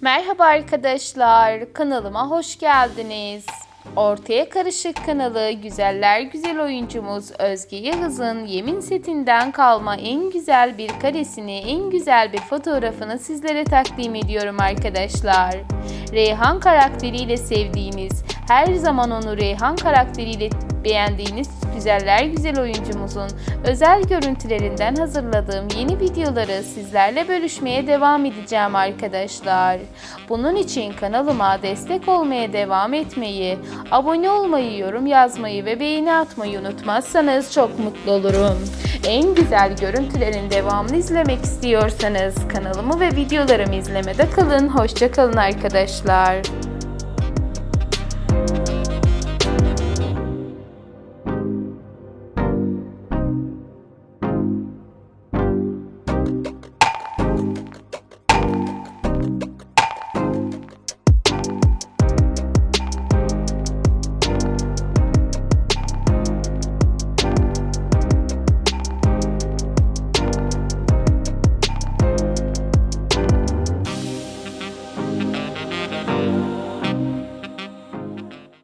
Merhaba arkadaşlar, kanalıma hoş geldiniz. Ortaya Karışık kanalı güzeller güzel oyuncumuz Özge Yağız'ın yemin setinden kalma en güzel bir karesini, en güzel bir fotoğrafını sizlere takdim ediyorum arkadaşlar. Reyhan karakteriyle sevdiğiniz, her zaman onu Reyhan karakteriyle beğendiğiniz güzeller güzel oyuncumuzun özel görüntülerinden hazırladığım yeni videoları sizlerle bölüşmeye devam edeceğim arkadaşlar. Bunun için kanalıma destek olmaya devam etmeyi, abone olmayı, yorum yazmayı ve beğeni atmayı unutmazsanız çok mutlu olurum. En güzel görüntülerin devamını izlemek istiyorsanız kanalımı ve videolarımı izlemede kalın. Hoşça kalın arkadaşlar.